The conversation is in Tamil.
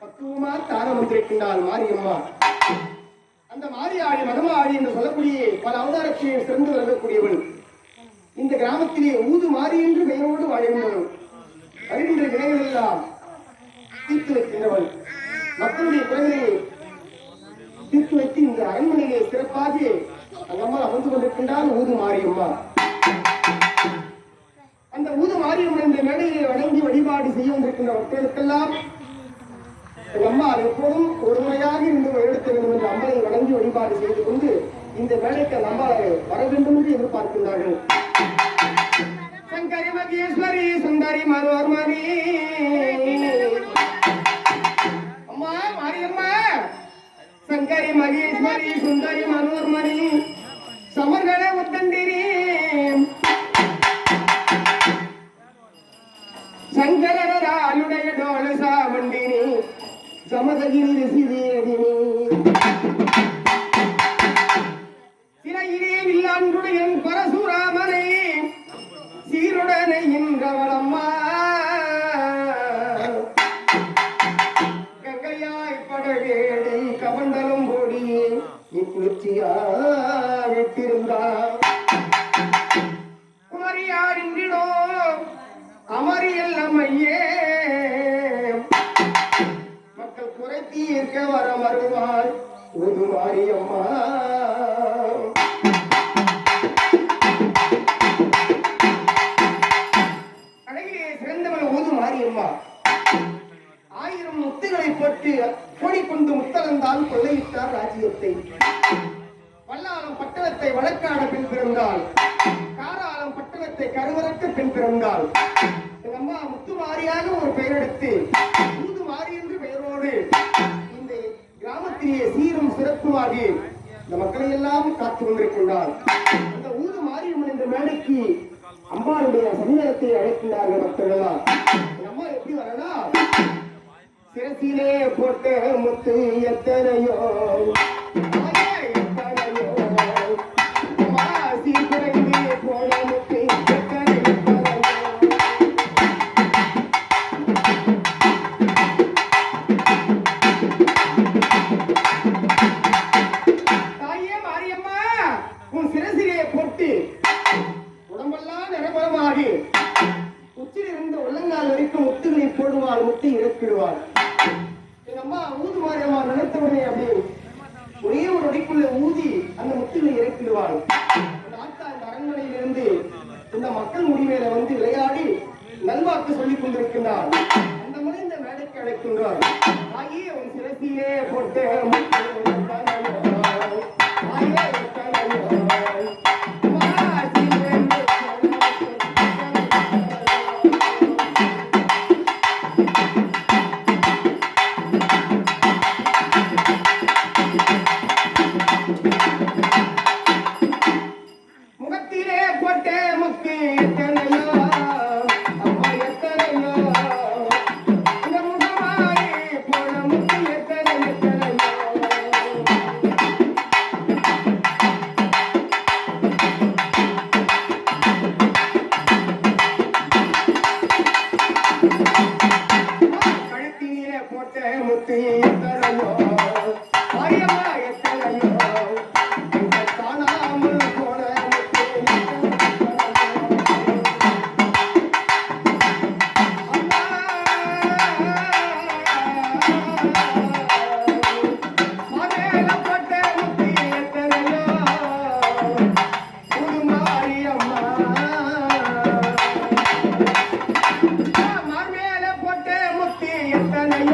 பக்குவமா தாரம் வந்திருக்கின்றாள் மாரியம்மா அந்த மாரியாடி மதமாடி என்று சொல்லக்கூடிய பல அவதாரத்தையை சிறந்து விளங்கக்கூடியவள் இந்த கிராமத்திலே ஊது மாறி என்று பெயரோடு வாழ்கின்றவள் வருகின்ற வினைகள் எல்லாம் தீர்த்து வைக்கின்றவள் மக்களுடைய குறைகளை தீர்த்து வைத்து இந்த அரண்மனையிலே சிறப்பாக அந்த அமர்ந்து கொண்டிருக்கின்றால் ஊது மாரியம்மா காரியம் என்ற நிலையை வணங்கி வழிபாடு செய்ய வந்திருக்கின்ற மக்களுக்கெல்லாம் எங்க அம்மா எப்போதும் ஒருமுறையாக இருந்து எடுத்த வேண்டும் என்று அம்மனை வணங்கி வழிபாடு செய்து கொண்டு இந்த வேலைக்கு நம்ம வர வேண்டும் என்று எதிர்பார்க்கின்றார்கள். சங்கரி மகேஸ்வரி சுந்தரி மனோர்மணி. அம்மா மாரியம்மா. சங்கரி மகேஸ்வரி சுந்தரி மனோர்மணி. சமதகிரி ரிசிதேதினி சிறையிலே வில்லாண்டுடைய பரசுராமனை சீருடனை இன்றவளம்மா கங்கையாய் படவேடை கமண்டலும் போடி இக்குச்சியா விட்டிருந்தார் குமரியாரின்றிடோ அமரியல் நம்மையே தீர்க்க வர வருவாள் ஒரு மாரியம்மா ஆயிரம் முத்துகளை போட்டு கோடிக்கொண்டு முத்தளந்தால் கொள்ளையிட்டார் ராஜ்யத்தை. வல்லாளம் பட்டணத்தை வழக்காட பெண் பிறந்தாள். காராளம் பட்டணத்தை கருவறக்க பின் பிறந்தாள். எங்க அம்மா முத்துமாரியாக ஒரு பெயர் சிறப்புமாகி இந்த மக்களை எல்லாம் காத்து கொண்டிருக்கின்றார். அந்த ஊர் மாரியம்மன் என்ற மேடைக்கு அம்மாளுடைய சன்னிதானத்தை அழைக்கின்றார்கள் மக்கள் எல்லாம் அம்மா எப்படி வரலாம் சிரசிலே போட்ட முத்து எத்தனையோ நாள் வரைக்கும் முத்துகளை போடுவாள் முத்து இறக்கிடுவாள். எங்க அம்மா ஊது மாறியம்மா நினைத்தவனே அப்படி ஒரே ஒரு அடிக்குள்ள ஊதி அந்த முத்துகளை இறக்கிடுவாள். ஆத்தா இந்த அரண்மனையிலிருந்து இந்த மக்கள் முடிவேல வந்து விளையாடி நல்வாக்கு சொல்லிக் கொண்டிருக்கின்றார் அந்த முறை இந்த மேடைக்கு அழைக்கின்றார் ஆகிய உன் சிறப்பிலே போட்ட முகத்திலே போட்ட முத்து எத்தனையோ அம்மா எத்தனையோ. இந்த முகமாரி போன முத்து எத்தனை எத்தனையோ. கழுத்திலே போட்ட முத்து எத்தனையோ. எத்தனை